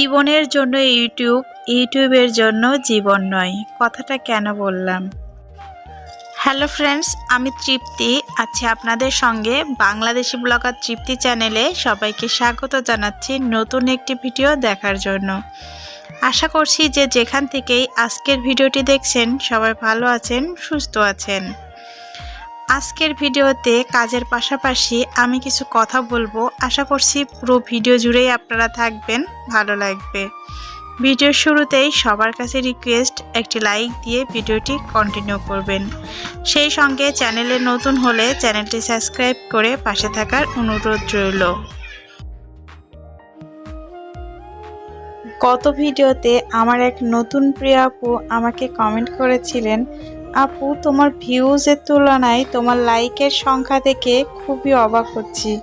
জীবনের জন্য ইউটিউব, ইউটিউবের জন্য জীবন নয়, কথাটা কেন বললাম? হ্যালো ফ্রেন্ডস আমি তৃপ্তি, আছি আপনাদের সঙ্গে বাংলাদেশি ব্লগার তৃপ্তি চ্যানেলে সবাইকে স্বাগত জানাচ্ছি নতুন একটি ভিডিও দেখার জন্য। আশা করছি যে যেখান থেকেই আজকের ভিডিওটি দেখছেন, সবাই ভালো আছেন, সুস্থ আছেন। আজকের ভিডিওতে কাজের পাশাপাশি আমি কিছু কথা বলব। আশা করছি পুরো ভিডিও জুড়েই আপনারা থাকবেন, ভালো লাগবে। ভিডিওর শুরুতেই সবার কাছে রিকোয়েস্ট একটি লাইক দিয়ে ভিডিওটি কন্টিনিউ করবেন। সেই সঙ্গে চ্যানেলে নতুন হলে চ্যানেলটি সাবস্ক্রাইব করে পাশে থাকার অনুরোধ রইল। গত ভিডিওতে আমার এক নতুন প্রিয় আপু আমাকে কমেন্ট করেছিলেন আপু, তোমার ভিউজের তুলনায় তোমার লাইকের সংখ্যা দেখে খুবই অবাক হচ্ছি।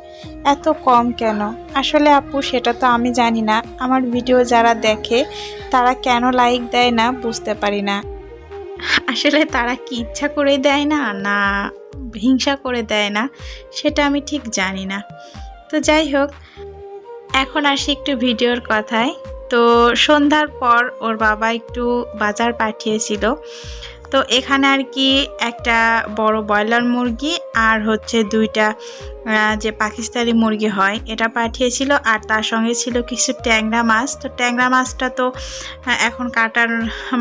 এত কম কেন? আসলে আপু, সেটা তো আমি জানি না। আমার ভিডিও যারা দেখে, তারা কেন লাইক দেয় না বুঝতে পারি না। আসলে তারা কি ইচ্ছা করে দেয় না না হিংসা করে দেয় না, সেটা আমি ঠিক জানি না। তো যাই হোক, এখন আসি একটু ভিডিওর কথায়। তো সন্ধ্যার পর ওর বাবা একটু বাজার পাঠিয়েছিল। তো এখানে আর কি একটা বড় ব্রয়লার মুরগি আর হচ্ছে দুইটা যে পাকিস্তানি মুরগি হয়, এটা পাঠিয়েছিল আর তার সঙ্গে ছিল কিছু ট্যাংরা মাছ। তো ট্যাংরা মাছটা তো এখন কাটার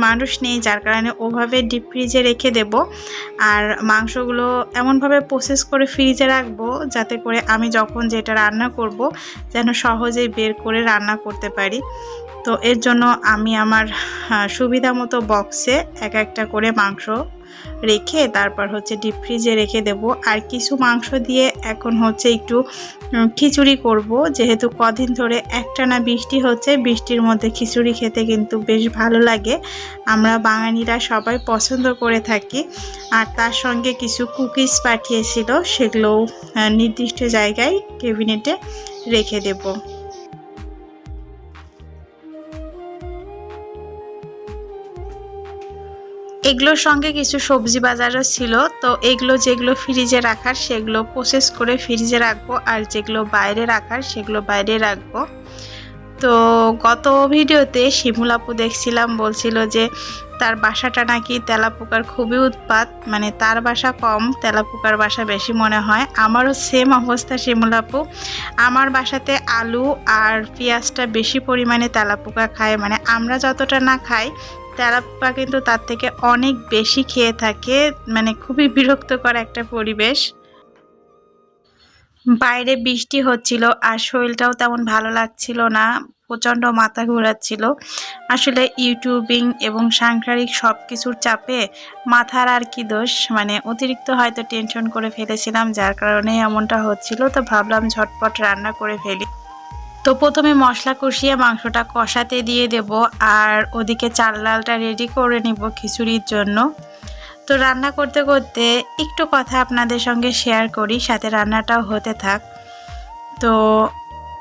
মানুষ নেই, যার কারণে ওভাবে ডিপ ফ্রিজে রেখে দেব। আর মাংসগুলো এমনভাবে প্রসেস করে ফ্রিজে রাখব যাতে করে আমি যখন যেটা রান্না করব, যেন সহজেই বের করে রান্না করতে পারি। তো এর জন্য আমি আমার সুবিধা মতো বক্সে এক একটা করে মাংস রেখে তারপর হচ্ছে ডিপ ফ্রিজে রেখে দেব। আর কিছু মাংস দিয়ে এখন হচ্ছে একটু খিচুড়ি করব। যেহেতু কদিন ধরে একটানা বৃষ্টি হচ্ছে, বৃষ্টির মধ্যে খিচুড়ি খেতে কিন্তু বেশ ভালো লাগে। আমরা বাঙালিরা সবাই পছন্দ করে থাকি। আর তার সঙ্গে কিছু কুকিজ পাঠিয়েছিল, সেগুলোও নির্দিষ্ট জায়গায় ক্যাবিনেটে রেখে দেবো। এগুলোর সঙ্গে কিছু সবজি বাজারও ছিল। তো এগুলো যেগুলো ফ্রিজে রাখার, সেগুলো প্রসেস করে ফ্রিজে রাখব। আর যেগুলো বাইরে রাখার, সেগুলো বাইরে রাখব। তো গত ভিডিওতে শিমুলাপু দেখছিলাম, বলছিল যে তার বাসাটা নাকি তেলাপোকার খুবই উৎপাত। মানে তার বাসা কম, তেলাপোকার বাসা বেশি মনে হয়। আমারও সেম অবস্থা শিমুল আপু। আমার বাসাতে আলু আর পেঁয়াজটা বেশি পরিমাণে তেলাপোকা খায়। মানে আমরা যতটা না খাই তেলাপোকা কিন্তু তার থেকে অনেক বেশি খেয়ে থাকে মানে খুবই বিরক্তকর একটা পরিবেশ। বাইরে বৃষ্টি হচ্ছিল, আর শরীরটাও তেমন ভালো লাগছিল না, প্রচণ্ড মাথা ঘোরাচ্ছিল। আসলে ইউটিউবিং এবং সাংসারিক সব কিছুর চাপে মাথার আর কি দোষ মানে অতিরিক্ত হয়তো টেনশন করে ফেলেছিলাম, যার কারণে এমনটা হচ্ছিল। তো ভাবলাম ঝটপট রান্না করে ফেলি। তো প্রথমে মশলা কষিয়ে মাংসটা কষাতে দিয়ে দেব আর ওদিকে চাল ডালটা রেডি করে নিব খিচুড়ির জন্য। তো রান্না করতে করতে একটু কথা আপনাদের সঙ্গে শেয়ার করি, সাথে রান্নাটাও হতে থাক। তো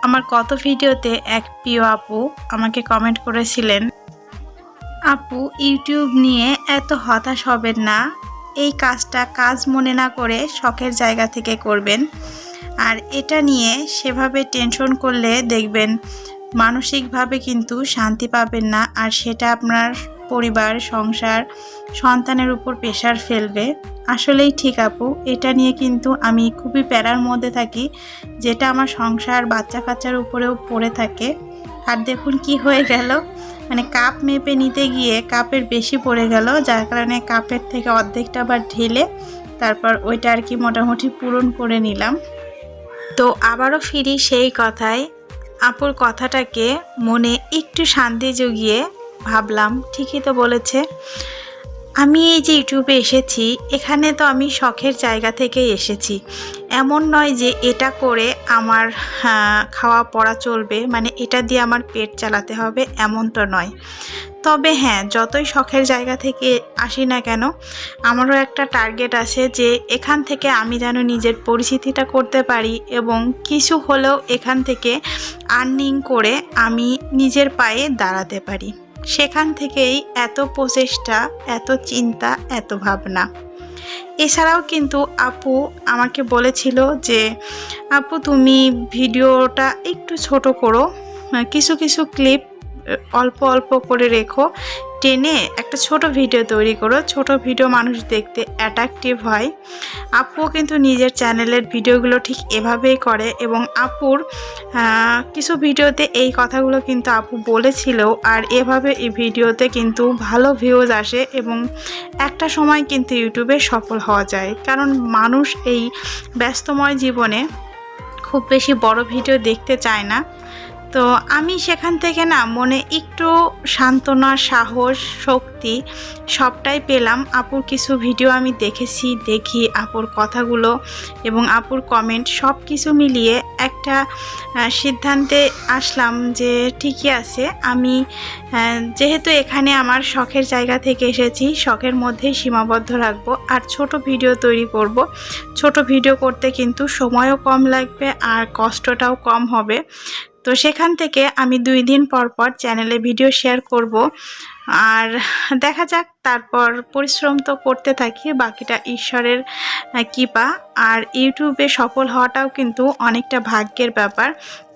আমার কত ভিডিওতে এক প্রিয় আপু আমাকে কমেন্ট করেছিলেন, আপু, ইউটিউব নিয়ে এত হতাশ হবেন না, এই কাজটা কাজ মনে না করে শখের জায়গা থেকে করবেন। আর এটা নিয়ে সেভাবে টেনশন করলে দেখবেন মানসিকভাবে কিন্তু শান্তি পাবেন না আর সেটা আপনার পরিবার, সংসার, সন্তানের উপর প্রেশার ফেলবে। আসলেই ঠিক আপু, এটা নিয়ে কিন্তু আমি খুবই প্যারার মধ্যে থাকি, যেটা আমার সংসার বাচ্চা কাচ্চার উপরেও পড়ে থাকে। আর দেখুন কি হয়ে গেল মানে কাপ মেপে নিতে গিয়ে কাপের বেশি পড়ে গেল, যার কারণে কাপের থেকে অর্ধেকটা আবার ঢেলে তারপর ওইটা আর কি মোটামুটি পূরণ করে নিলাম। তো আবারও ফিরি সেই কথায়। আপুর কথাটাকে মনে একটু শান্তি জুগিয়ে ভাবলাম, ঠিকই তো বলেছে। আমি এই যে ইউটিউবে এসেছি, এখানে তো আমি শখের জায়গা থেকেই এসেছি। এমন নয় যে এটা করে আমার খাওয়া পড়া চলবে মানে এটা দিয়ে আমার পেট চালাতে হবে, এমন তো নয়। তবে হ্যাঁ যতই শখের জায়গা থেকে আসি না কেন, আমারও একটা টার্গেট আছে যে এখান থেকে আমি যেন নিজের পরিচিতিটা করতে পারি এবং কিছু হলেও এখান থেকে আর্নিং করে আমি নিজের পায়ে দাঁড়াতে পারি। সেখান থেকেই এত প্রচেষ্টা, এত চিন্তা, এত ভাবনা। এছাড়াও কিন্তু আপু আমাকে বলেছিল যে, আপু, তুমি ভিডিওটা একটু ছোট করো কিছু কিছু ক্লিপ অল্প অল্প করে রেখো টেনে একটা ছোট ভিডিও তৈরি করো। ছোট ভিডিও মানুষ দেখতে অ্যাট্রাকটিভ হয়। আপুও কিন্তু নিজের চ্যানেলের ভিডিওগুলো ঠিক এভাবেই করে এবং আপুর কিছু ভিডিওতে এই কথাগুলো কিন্তু আপু বলেছিল আর এভাবে এই ভিডিওতে কিন্তু ভালো ভিউজ আসে এবং একটা সময় কিন্তু ইউটিউবে সফল হওয়া যায়। কারণ মানুষ এই ব্যস্তময় জীবনে খুব বেশি বড় ভিডিও দেখতে চায় না। তো আমি সেখান থেকে না মনে একটু সান্ত্বনা, সাহস, শক্তি সবটাই পেলাম। আপুর কিছু ভিডিও আমি দেখেছি, দেখি আপুর কথাগুলো এবং আপুর কমেন্ট সব কিছু মিলিয়ে একটা সিদ্ধান্তে আসলাম যে ঠিকই আছে। আমি যেহেতু এখানে আমার শখের জায়গা থেকে এসেছি, শখের মধ্যেই সীমাবদ্ধ রাখব আর ছোট ভিডিও তৈরি করব। ছোট ভিডিও করতে কিন্তু সময়ও কম লাগবে আর কষ্টটাও কম হবে। তো সেখান থেকে আমি দুই দিন পর পর চ্যানেলে ভিডিও শেয়ার করব। আর দেখা যাক, তারপর পরিশ্রম তো করতে থাকি, বাকিটা ঈশ্বরের কৃপা। আর ইউটিউবে সফল হওয়াটাও কিন্তু অনেকটা ভাগ্যের ব্যাপার।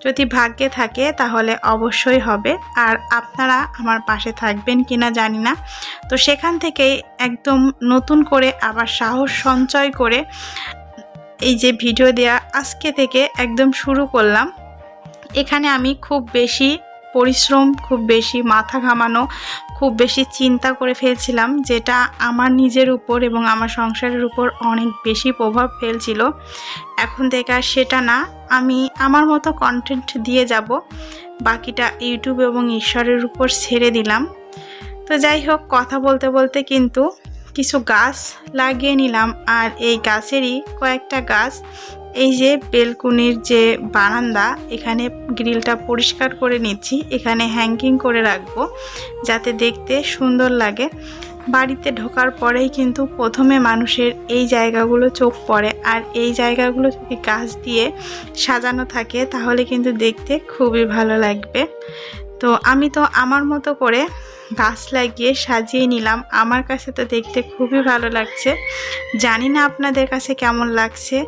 যদি ভাগ্যে থাকে, তাহলে অবশ্যই হবে। আর আপনারা আমার পাশে থাকবেন কিনা জানি না। তো সেখান থেকে একদম নতুন করে আবার সাহস সঞ্চয় করে এই যে ভিডিও দেয়া আজকে থেকে একদম শুরু করলাম। এখানে আমি খুব বেশি পরিশ্রম, খুব বেশি মাথা ঘামানো, খুব বেশি চিন্তা করে ফেলছিলাম, যেটা আমার নিজের উপর এবং আমার সংসারের উপর অনেক বেশি প্রভাব ফেলছিল। এখন থেকে আর সেটা না, আমি আমার মতো কন্টেন্ট দিয়ে যাব, বাকিটা ইউটিউব এবং ঈশ্বরের উপর ছেড়ে দিলাম। তো যাই হোক, কথা বলতে বলতে কিন্তু কিছু গাছ লাগিয়ে নিলাম, আর এই গাছেরই কয়েকটা গাছ এই যে বেলকুনির যে বারান্দা, এখানে গ্রিলটা পরিষ্কার করে নিচ্ছি। এখানে হ্যাঙ্গিং করে রাখব যাতে দেখতে সুন্দর লাগে। বাড়িতে ঢোকার পরেই কিন্তু প্রথমে মানুষের এই জায়গাগুলো চোখ পড়ে। আর এই জায়গাগুলো যদি গাছ দিয়ে সাজানো থাকে, তাহলে কিন্তু দেখতে খুবই ভালো লাগবে। তো আমি তো আমার মতো করে গাছ লাগিয়ে সাজিয়ে নিলাম। আমার কাছে তো দেখতে খুবই ভালো লাগছে। জানি না আপনাদের কাছে কেমন লাগছে।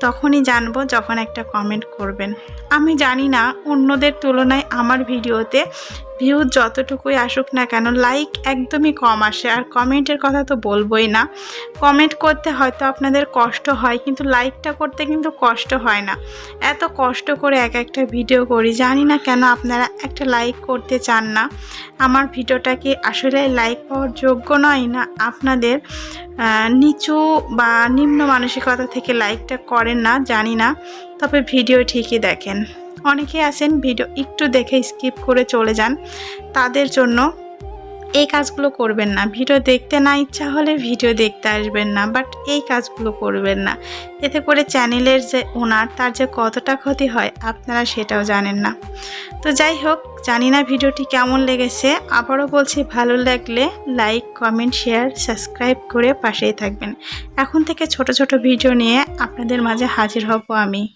তখনই জানব যখন একটা কমেন্ট করবেন। আমি জানি না অন্যদের তুলনায় আমার ভিডিওতে ভিউ যতটুকুই আসুক না কেন লাইক একদমই কম আসে। আর কমেন্টের কথা তো বলবোই না। কমেন্ট করতে হয়তো আপনাদের কষ্ট হয়, কিন্তু লাইকটা করতে কিন্তু কষ্ট হয় না। এত কষ্ট করে এক একটা ভিডিও করি, জানি না কেন আপনারা একটা লাইক করতে চান না। আমার ভিডিওটা কি আসলে লাইক পাওয়ার যোগ্য নয় না আপনাদের নিচু বা নিম্ন মানসিকতা থেকে লাইকটা করেন না, জানি না। তবে ভিডিও ঠিকই দেখেন। অনেকে আছেন, ভিডিও একটু দেখে স্কিপ করে চলে যান। তাদের জন্য এই কাজগুলো করবেন না। ভিডিও দেখতে না ইচ্ছা হলে ভিডিও দেখতে আসবেন না বাট এই কাজগুলো করবেন না। এতে করে চ্যানেলের যে ওনার তার যে কতটা ক্ষতি হয়, আপনারা সেটাও জানেন না। তো যাই হোক, জানি না ভিডিওটি কেমন লেগেছে। আবারও বলছি, ভালো লাগলে লাইক কমেন্ট শেয়ার সাবস্ক্রাইব করে পাশেই থাকবেন। এখন থেকে ছোট ছোট ভিডিও নিয়ে আপনাদের মাঝে হাজির হব আমি।